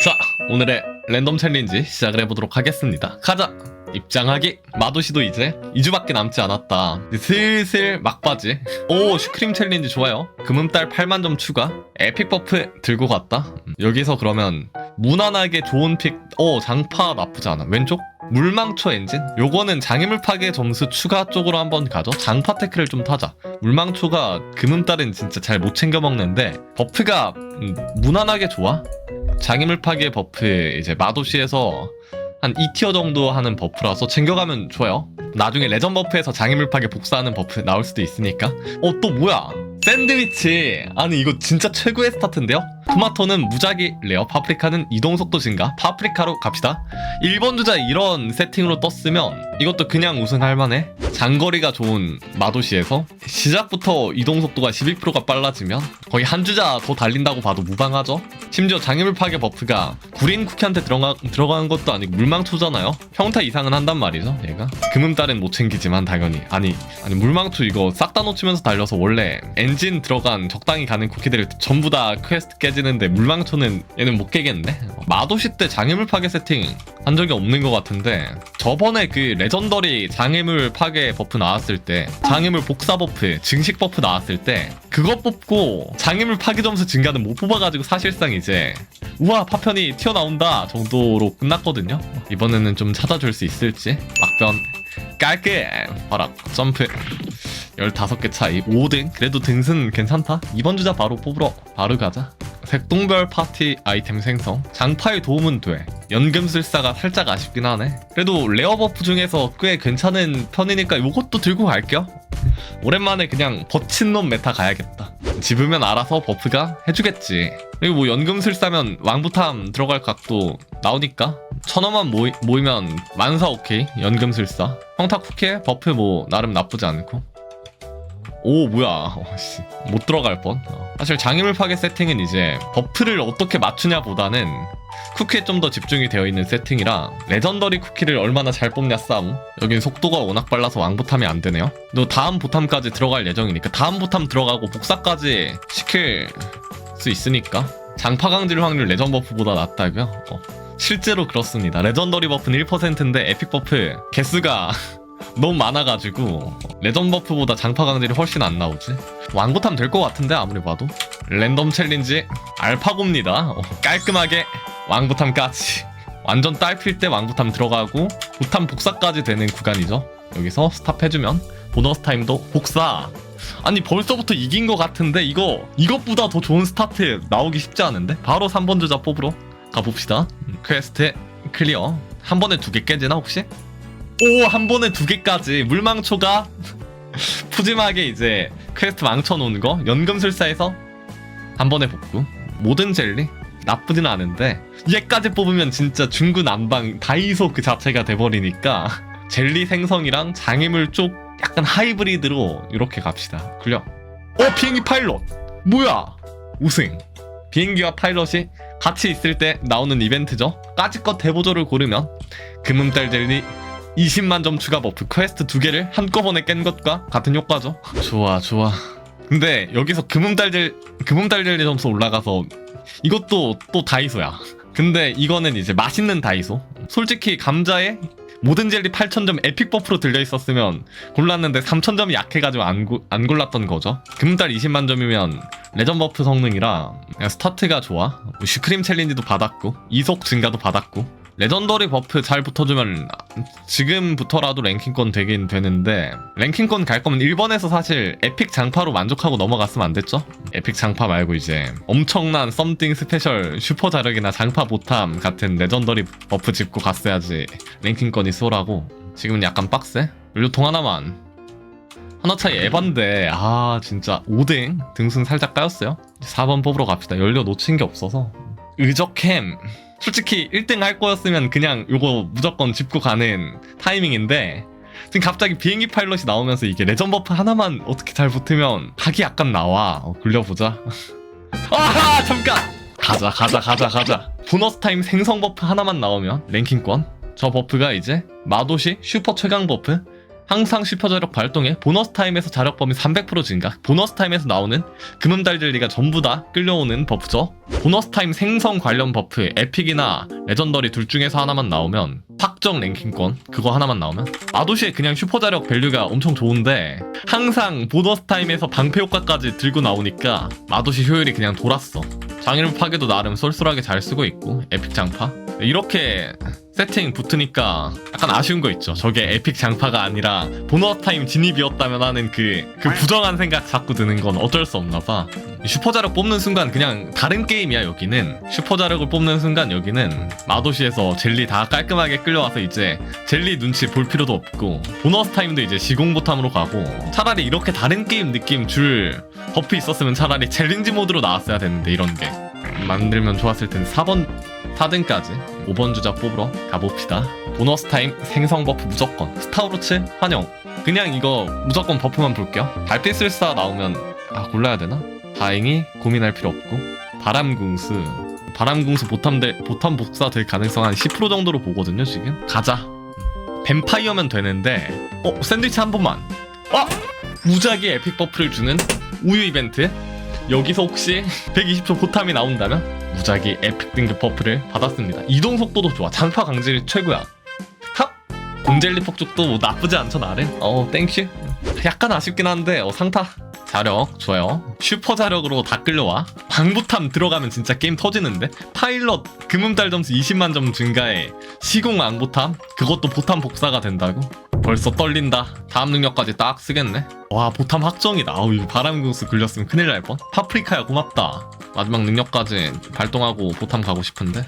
자, 오늘의 랜덤 챌린지 시작을 해보도록 하겠습니다. 가자! 입장하기! 마도시도 이제 2주밖에 남지 않았다. 슬슬 막바지. 오, 슈크림 챌린지 좋아요. 금음달 8만 점 추가. 에픽 버프 들고 갔다. 음, 여기서 그러면 무난하게 좋은 픽, 오, 장파 나쁘지 않아. 왼쪽? 물망초 엔진? 요거는 장애물 파괴 점수 추가 쪽으로 한번 가죠. 장파 테크를 좀 타자. 물망초가 금음달은 진짜 잘 못 챙겨 먹는데 버프가 음, 무난하게 좋아. 장애물 파괴 버프 이제 마도시에서 한 2티어 정도 하는 버프라서 챙겨가면 좋아요. 나중에 레전 버프에서 장애물 파괴 복사하는 버프 나올 수도 있으니까. 어, 또 뭐야? 샌드위치! 아니, 이거 진짜 최고의 스타트인데요? 토마토는 무작위 레어, 파프리카는 이동속도 증가, 파프리카로 갑시다. 1번 주자 이런 세팅으로 떴으면 이것도 그냥 우승할 만해. 장거리가 좋은 마도시에서 시작부터 이동속도가 11%가 빨라지면 거의 한 주자 더 달린다고 봐도 무방하죠? 심지어 장애물 파괴 버프가 구린 쿠키한테 들어가, 들어가는 것도 아니고 물망초잖아요? 평타 이상은 한단 말이죠, 얘가. 금음달은 못 챙기지만 당연히. 아니, 아니 물망초 이거 싹 다 놓치면서 달려서 원래 엔진 들어간 적당히 가는 쿠키들을 전부 다 퀘스트 깨 지는데 물망초는 얘는 못 깨겠는데? 마도시 때 장애물 파괴 세팅 한 적이 없는 것 같은데 저번에 그 레전더리 장애물 파괴 버프 나왔을 때 장애물 복사 버프 증식 버프 나왔을 때 그거 뽑고 장애물 파괴 점수 증가는 못 뽑아가지고 사실상 이제 우와 파편이 튀어나온다 정도로 끝났거든요. 이번에는 좀 찾아줄 수 있을지? 막변 깔끔 봐라 점프. 15개 차이. 5등. 그래도 등승 괜찮다. 이번 주자 바로 뽑으러 바로 가자. 색동별 파티 아이템 생성. 장파의 도움은 돼. 연금술사가 살짝 아쉽긴 하네. 그래도 레어 버프 중에서 꽤 괜찮은 편이니까 이것도 들고 갈게요. 오랜만에 그냥 버친놈 메타 가야겠다 집으면 알아서 버프가 해주겠지. 그리고 뭐 연금술 사면 왕부탐 들어갈 각도 나오니까 천원만 모이, 모이면 만사 오케이 연금술사 평타 쿠키 버프 뭐 나름 나쁘지 않고 오 뭐야 어, 씨. 못 들어갈 뻔 어. 사실 장애물 파괴 세팅은 이제 버프를 어떻게 맞추냐 보다는 쿠키에 좀 더 집중이 되어 있는 세팅이라 레전더리 쿠키를 얼마나 잘 뽑냐 싸움 여긴 속도가 워낙 빨라서 왕보탐이 안 되네요 또 다음 보탐까지 들어갈 예정이니까 다음 보탐 들어가고 복사까지 시킬 수 있으니까 장파 강질 확률 레전 버프보다 낮다고요? 어. 실제로 그렇습니다 레전더리 버프는 1%인데 에픽 버프 개수가 너무 많아가지고 레전 버프보다 장파 강질이 훨씬 안 나오지? 왕보탐 될 것 같은데 아무리 봐도? 랜덤 챌린지 알파고입니다. 어, 깔끔하게 왕보탐까지. 완전 딸필 때 왕보탐 들어가고 보탐 복사까지 되는 구간이죠. 여기서 스탑 해주면 보너스 타임도 복사. 아니 벌써부터 이긴 것 같은데 이거 이것보다 더 좋은 스타트 나오기 쉽지 않은데? 바로 3번 주자 뽑으러 가봅시다. 음, 퀘스트 클리어. 한 번에 두 개 깨지나 혹시? 오 한 번에 두 개까지. 물망초가 푸짐하게 이제 퀘스트 망쳐놓은 거 연금술사에서 한 번에 복구. 모든 젤리? 나쁘진 않은데 얘까지 뽑으면 진짜 중구난방 다이소 그 자체가 돼버리니까 젤리 생성이랑 장애물 쪽 약간 하이브리드로 이렇게 갑시다. 굴려. 어 비행기 파일럿! 뭐야? 우승. 비행기와 파일럿이 같이 있을 때 나오는 이벤트죠. 까짓것 대보조를 고르면 금음달 젤리 20만 점 추가 버프 퀘스트 두 개를 한꺼번에 깬 것과 같은 효과죠. 좋아 좋아. 근데 여기서 금음달젤 금음달젤리 점수 올라가서 이것도 또 다이소야. 근데 이거는 이제 맛있는 다이소. 솔직히 감자에 모든 젤리 8000점 에픽 버프로 들려 있었으면 골랐는데 3000점이 약해가지고 안, 고, 안 골랐던 거죠. 금달 20만 점이면 레전 버프 성능이라 스타트가 좋아. 뭐 슈크림 챌린지도 받았고 이속 증가도 받았고 레전더리 버프 잘 붙어주면 지금부터라도 랭킹권 되긴 되는데 랭킹권 갈 거면 1번에서 사실 에픽 장파로 만족하고 넘어갔으면 안 됐죠? 에픽 장파 말고 이제 엄청난 썸띵 스페셜 슈퍼 자력이나 장파 보탐 같은 레전더리 버프 짚고 갔어야지 랭킹권이 수월하고 지금은 약간 빡세? 연료통 하나만. 하나 차이 에반데 아 진짜 5등 등승 살짝 까였어요? 4번 뽑으러 갑시다. 연료 놓친 게 없어서. 의적햄 솔직히 1등 할 거였으면 그냥 요거 무조건 짚고 가는 타이밍인데 지금 갑자기 비행기 파일럿이 나오면서 이게 레전 버프 하나만 어떻게 잘 붙으면 각이 약간 나와. 어, 굴려보자. 아 잠깐! 가자 가자 가자 가자. 보너스 타임 생성 버프 하나만 나오면 랭킹권. 저 버프가 이제 마도시 슈퍼 최강 버프 항상 슈퍼 자력 발동에 보너스 타임에서 자력 범위 300% 증가. 보너스 타임에서 나오는 금음달들리가 전부 다 끌려오는 버프죠. 보너스 타임 생성 관련 버프 에픽이나 레전더리 둘 중에서 하나만 나오면 확정 랭킹권 그거 하나만 나오면 마도시의 그냥 슈퍼 자력 밸류가 엄청 좋은데 항상 보너스 타임에서 방패 효과까지 들고 나오니까 마도시 효율이 그냥 돌았어. 장일 파괴도 나름 쏠쏠하게 잘 쓰고 있고 에픽 장파. 이렇게 세팅 붙으니까 약간 아쉬운 거 있죠. 저게 에픽 장파가 아니라 보너스 타임 진입이었다면 하는 그, 그 부정한 생각 자꾸 드는 건 어쩔 수 없나 봐. 슈퍼 자력 뽑는 순간 그냥 다른 게임이야 여기는 슈퍼 자력을 뽑는 순간 여기는 마도시에서 젤리 다 깔끔하게 끌려와서 이제 젤리 눈치 볼 필요도 없고 보너스 타임도 이제 시공보탐으로 가고 차라리 이렇게 다른 게임 느낌 줄 버프 있었으면 차라리 챌린지 모드로 나왔어야 되는데 이런 게 만들면 좋았을 텐데 4번 4등까지 5번 주자 뽑으러 가봅시다. 보너스 타임 생성 버프 무조건. 스타우루츠 환영. 그냥 이거 무조건 버프만 볼게요. 달빛 술사 나오면 아 골라야 되나? 다행히 고민할 필요 없고 바람궁수 바람궁수 보탐 될 보탐 복사 될 가능성 한 10% 정도로 보거든요 지금. 가자. 음. 뱀파이어면 되는데 어 샌드위치 한 번만. 어 무작위 에픽 버프를 주는 우유 이벤트. 여기서 혹시 120초 보탐이 나온다면 무작위 에픽 등급 버프를 받았습니다. 이동 속도도 좋아. 장파 강질 최고야. 탑! 공젤리 폭죽도 뭐 나쁘지 않죠 나름. 어 땡큐. 약간 아쉽긴 한데 어 상타. 자력 좋아요. 슈퍼 자력으로 다 끌려와. 방부탐 들어가면 진짜 게임 터지는데. 파일럿 금음달 점수 20만 점 증가에 시공 앙부탐 그것도 보탐 복사가 된다고. 벌써 떨린다. 다음 능력까지 딱 쓰겠네. 와 보탐 확정이다. 아우 이거 바람궁수 굴렸으면 큰일 날 뻔. 파프리카야 고맙다. 마지막 능력까지 발동하고 보탐 가고 싶은데.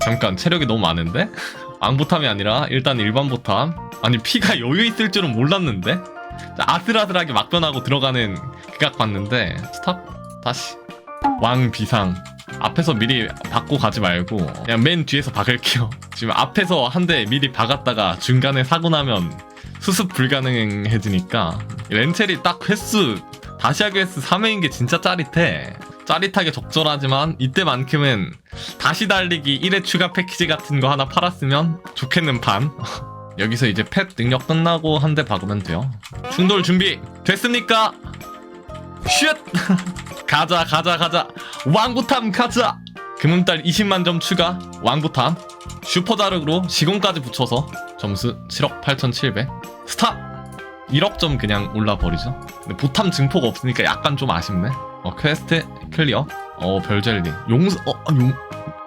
잠깐 체력이 너무 많은데? 앙보탐이 아니라 일단 일반 보탐. 아니 피가 여유 있을 줄은 몰랐는데. 자, 아슬아슬하게 막변하고 들어가는 극각 봤는데 스탑 다시 왕 비상. 앞에서 미리 박고 가지 말고 그냥 맨 뒤에서 박을게요. 지금 앞에서 한 대 미리 박았다가 중간에 사고 나면 수습 불가능해지니까 렌첼이 딱 횟수 다시 하기 횟수 3회인 게 진짜 짜릿해. 짜릿하게 적절하지만 이때만큼은 다시 달리기 1회 추가 패키지 같은 거 하나 팔았으면 좋겠는 판. 여기서 이제 펫 능력 끝나고 한 대 박으면 돼요. 충돌 준비 됐습니까? 슛! 가자 가자 가자. 왕부탐 가자. 금음달 20만 점 추가. 왕부탐. 슈퍼다르그로 시공까지 붙여서 점수 7억 8,700 스탑! 1억 점 그냥 올라버리죠. 근데 보탐 증폭 없으니까 약간 좀 아쉽네. 어 퀘스트 클리어. 어 별젤리. 용스 어 아, 용...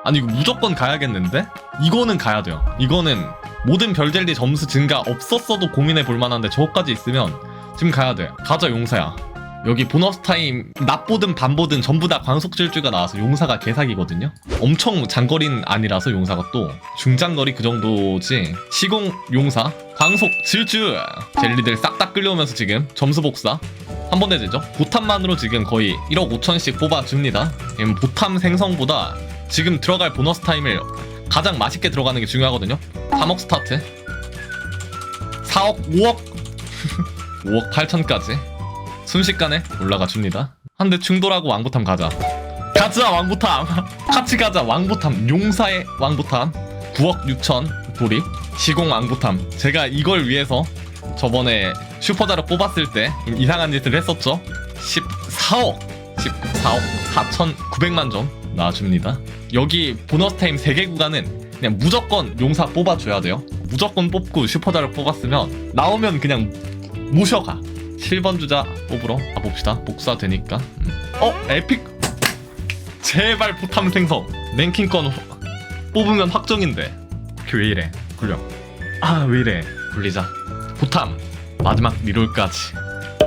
아니 이거 무조건 가야겠는데? 이거는 가야 돼요. 이거는 모든 별젤리 점수 증가 없었어도 고민해 볼 만한데 저거까지 있으면 지금 가야 돼. 가자 용사야 여기 보너스 타임 낮보든 밤보든 전부 다 광속 질주가 나와서 용사가 개사기거든요. 엄청 장거리는 아니라서 용사가 또 중장거리 그 정도지. 시공 용사 광속 질주 젤리들 싹 다 끌려오면서 지금 점수 복사 한 번에 되죠. 보탐만으로 지금 거의 1억 5천씩 뽑아줍니다. 보탐 생성보다 지금 들어갈 보너스 타임을 가장 맛있게 들어가는 게 중요하거든요. 3억 스타트 4억 5억 5억 8천까지 순식간에 올라가 줍니다. 한 대 충돌하고 왕부탐 가자. 가자 왕부탐. 같이 가자 왕부탐. 용사의 왕부탐. 9억 6천 돌이 시공 왕부탐. 제가 이걸 위해서 저번에 슈퍼자로 뽑았을 때 이상한 짓을 했었죠. 14억 14억 4,900만 점 나와줍니다. 여기 보너스 타임 3개 구간은 그냥 무조건 용사 뽑아줘야 돼요. 무조건 뽑고 슈퍼자를 뽑았으면 나오면 그냥 모셔가. 7번 주자 뽑으러 가봅시다. 복사 되니까. 음. 어? 에픽! 제발 보탐 생성. 랭킹권 뽑으면 확정인데. 이렇게 왜 이래? 굴려. 아, 왜 이래? 굴리자. 보탐. 마지막 리롤까지.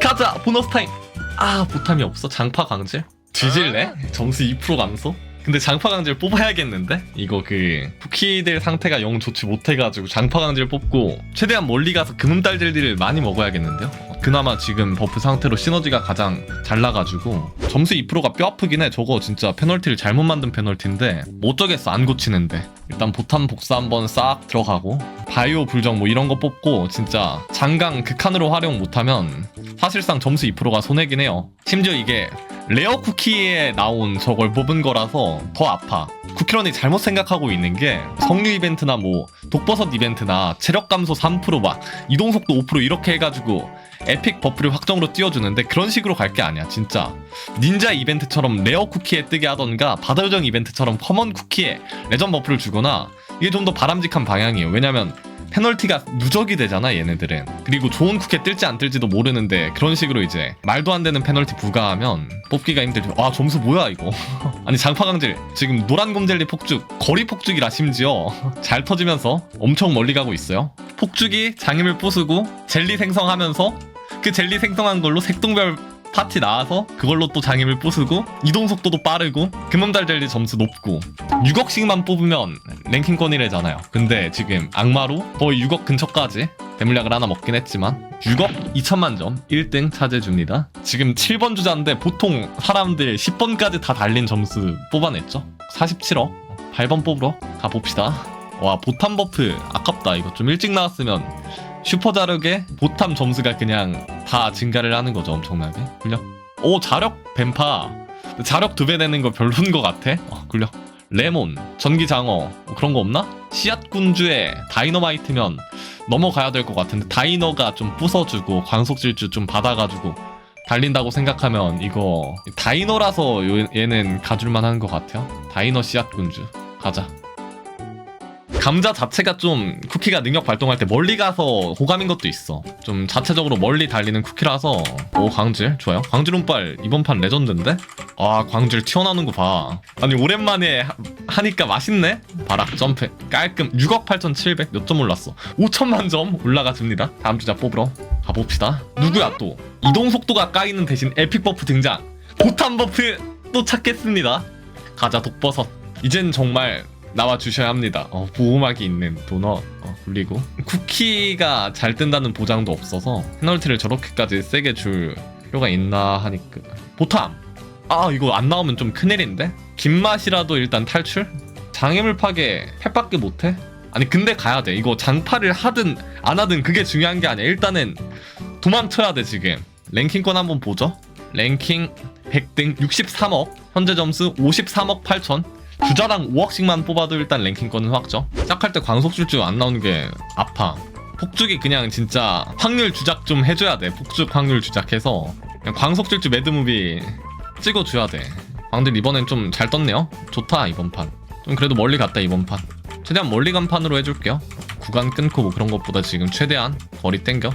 가자! 보너스 타임! 아, 보탐이 없어? 장파 강질? 뒤질래? 점수 2% 감소? 근데 장파 강질 뽑아야겠는데? 이거 그 쿠키들 상태가 영 좋지 못해가지고 장파 강질 뽑고 최대한 멀리 가서 금음달 젤리를 많이 먹어야겠는데요? 그나마 지금 버프 상태로 시너지가 가장 잘 나가지고 점수 2%가 뼈 아프긴 해. 저거 진짜 페널티를 잘못 만든 페널티인데 못 저겠어 안 고치는데. 일단 보탐 복사 한번 싹 들어가고 바이오 불정 뭐 이런 거 뽑고 진짜 장강 극한으로 활용 못하면 사실상 점수 2%가 손해긴 해요. 심지어 이게 레어 쿠키에 나온 저걸 뽑은 거라서 더 아파. 쿠키 루키런이 잘못 생각하고 있는 게 성류 이벤트나 뭐 독버섯 이벤트나 체력 감소 3%막 이동 속도 5% 이렇게 해가지고 에픽 버프를 확정으로 띄워주는데 그런 식으로 갈 게 아니야 진짜. 닌자 이벤트처럼 레어 쿠키에 뜨게 하던가 바다 요정 이벤트처럼 커먼 쿠키에 레전 버프를 주거나 이게 좀 더 바람직한 방향이에요. 왜냐면 페널티가 누적이 되잖아 얘네들은. 그리고 좋은 쿠키에 뜰지 안 뜰지도 모르는데 그런 식으로 이제 말도 안 되는 페널티 부과하면 뽑기가 힘들죠. 아 점수 뭐야 이거? 아니 장파강질. 지금 노란 곰젤리 폭죽 거리 폭죽이라 심지어 잘 터지면서 엄청 멀리 가고 있어요 폭죽이 장임을 부수고 젤리 생성하면서 그 젤리 생성한 걸로 색동별 파티 나와서 그걸로 또 장임을 부수고 이동 속도도 빠르고 금음달 젤리 점수 높고 6억씩만 뽑으면 랭킹권이래잖아요. 근데 지금 악마로 거의 6억 근처까지 대물약을 하나 먹긴 했지만 6억 2천만 점 1등 차지해줍니다. 지금 7번 주자인데 보통 사람들 10번까지 다 달린 점수 뽑아냈죠? 47억? 8번 뽑으러 가봅시다 와 보탐 버프. 아깝다. 이거 좀 일찍 나왔으면 슈퍼 자력의 보탐 점수가 그냥 다 증가를 하는 거죠 엄청나게. 굴려. 오 자력 뱀파. 자력 두 배 되는 거 별로인 것 같아. 어, 굴려. 레몬 전기 장어. 뭐 그런 거 없나? 씨앗 군주의 다이너마이트면 넘어가야 될 것 같은데 다이너가 좀 부숴주고 광속 질주 좀 받아가지고 달린다고 생각하면 이거 다이너라서 요- 얘는 가줄만 하는 것 같아요. 다이너 씨앗 군주. 가자 감자 자체가 좀 쿠키가 능력 발동할 때 멀리 가서 호감인 것도 있어. 좀 자체적으로 멀리 달리는 쿠키라서 오 광질 좋아요. 광질 운빨 이번 판 레전드인데? 아 광질 튀어나오는 거 봐. 아니 오랜만에 하, 하니까 맛있네. 바락 점프 깔끔 6억 8,700 몇 점 올랐어. 5천만 점 올라가 줍니다. 다음 주자 뽑으러 가봅시다. 누구야 또? 이동 속도가 까이는 대신 에픽 버프 등장. 보탄 버프 또 찾겠습니다. 가자 독버섯. 이젠 정말 나와 주셔야 합니다. 어, 보호막이 있는 도넛 어, 굴리고 쿠키가 잘 뜬다는 보장도 없어서 페널티를 저렇게까지 세게 줄 필요가 있나 하니까. 보탐! 아 이거 안 나오면 좀 큰일인데? 김맛이라도 일단 탈출? 장애물 파괴 펫밖에 못해? 아니 근데 가야 돼. 이거 장파를 하든 안 하든 그게 중요한 게 아니야. 일단은 도망쳐야 돼 지금. 랭킹권 한번 보죠. 랭킹 100등 63억 현재 점수 53억 8천 주자랑 5억씩만 뽑아도 일단 랭킹권은 확정. 시작할 때 광속줄주 안 나오는 게 아파. 폭죽이 그냥 진짜 확률 주작 좀 해줘야 돼. 폭죽 확률 주작해서 그냥 광속줄주 매드무비 찍어줘야 돼. 광들 이번엔 좀 잘 떴네요. 좋다 이번 판. 좀 그래도 멀리 갔다 이번 판. 최대한 멀리 간 판으로 해줄게요. 구간 끊고 뭐 그런 것보다 지금 최대한 거리 땡겨.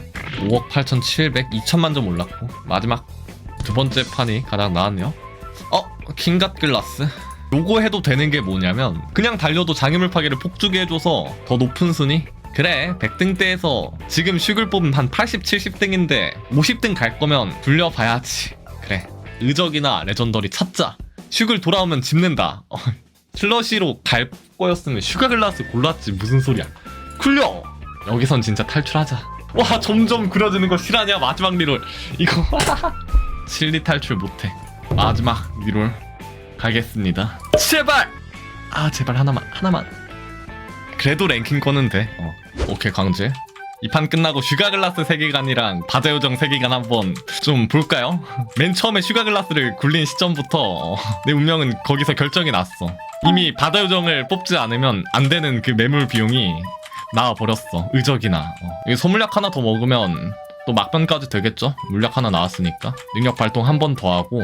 5억 8,700, 2천만 점 올랐고 마지막 두 번째 판이 가장 나았네요. 어, 킹갓 글라스. 요거 해도 되는 게 뭐냐면 그냥 달려도 장애물 파괴를 폭주게 해줘서 더 높은 순위? 그래 100등대에서 지금 슈글 뽑으면 한 80, 70등인데 50등 갈 거면 돌려봐야지. 그래 의적이나 레전더리 찾자. 슈글 돌아오면 집는다. 어, 슬러시로 갈 거였으면 슈가 글라스 골랐지 무슨 소리야. 쿨려! 여기선 진짜 탈출하자. 와 점점 그려지는 거 실화냐 마지막 리롤. 이거. 실리 탈출 못해. 마지막 리롤. 가겠습니다. 제발! 아 제발 하나만 하나만. 그래도 랭킹 꺼는 돼. 어. 오케이 광재. 이판 끝나고 슈가글라스 세계관이랑 바다요정 세계관 한번 좀 볼까요? 맨 처음에 슈가글라스를 굴린 시점부터 어, 내 운명은 거기서 결정이 났어. 이미 바다요정을 뽑지 않으면 안 되는 그 매물 비용이 나와 버렸어. 의적이나. 어. 이 소물약 하나 더 먹으면 또 막변까지 되겠죠? 물약 하나 나왔으니까. 능력 발동 한 번 더 하고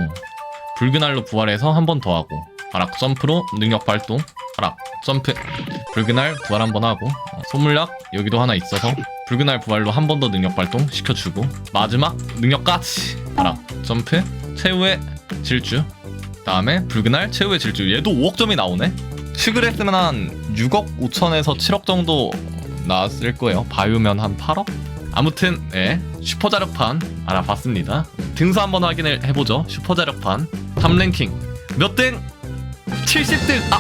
붉은 알로 부활해서 한 번 더 하고 바락 점프로 능력 발동 바락 점프. 알 부활 한 번 하고 어, 소물약 여기도 하나 있어서 알 부활로 한 번 더 능력 발동 시켜주고 마지막 능력까지 바락 점프 최후의 질주. 다음에 알 최후의 질주. 얘도 5억 점이 나오네. 슈글 했으면 한 6억 5천에서 7억 정도 나왔을 거예요. 바유면 한 8억? 아무튼 예 슈퍼 자력판 알아봤습니다. 등수 한번 확인을 해보죠. 슈퍼 자력판. 3랭킹. 몇 등? 70등 아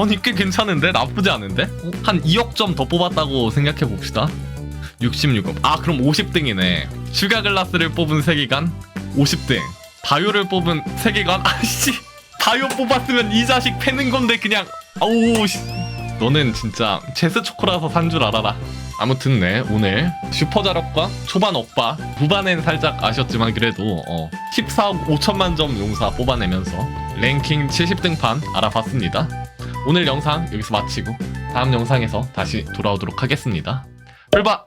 아니 꽤 괜찮은데? 나쁘지 않은데? 어? 한 2억 점 더 뽑았다고 생각해 봅시다. 66억. 아 그럼 50등이네. 슈가 글라스를 뽑은 세계관? 50등. 바요를 뽑은 세계관? 아씨. 바요 뽑았으면 이 자식 패는 건데 그냥. 아우 씨. 너는 진짜 체스 초코라서 산 줄 알아라. 아무튼 네 오늘 슈퍼 자력과 초반 오빠 후반엔 살짝 아쉬웠지만 그래도 어, 14억 5천만 점 용사 뽑아내면서 랭킹 70등판 알아봤습니다. 오늘 영상 여기서 마치고 다음 영상에서 다시 돌아오도록 하겠습니다. 출발!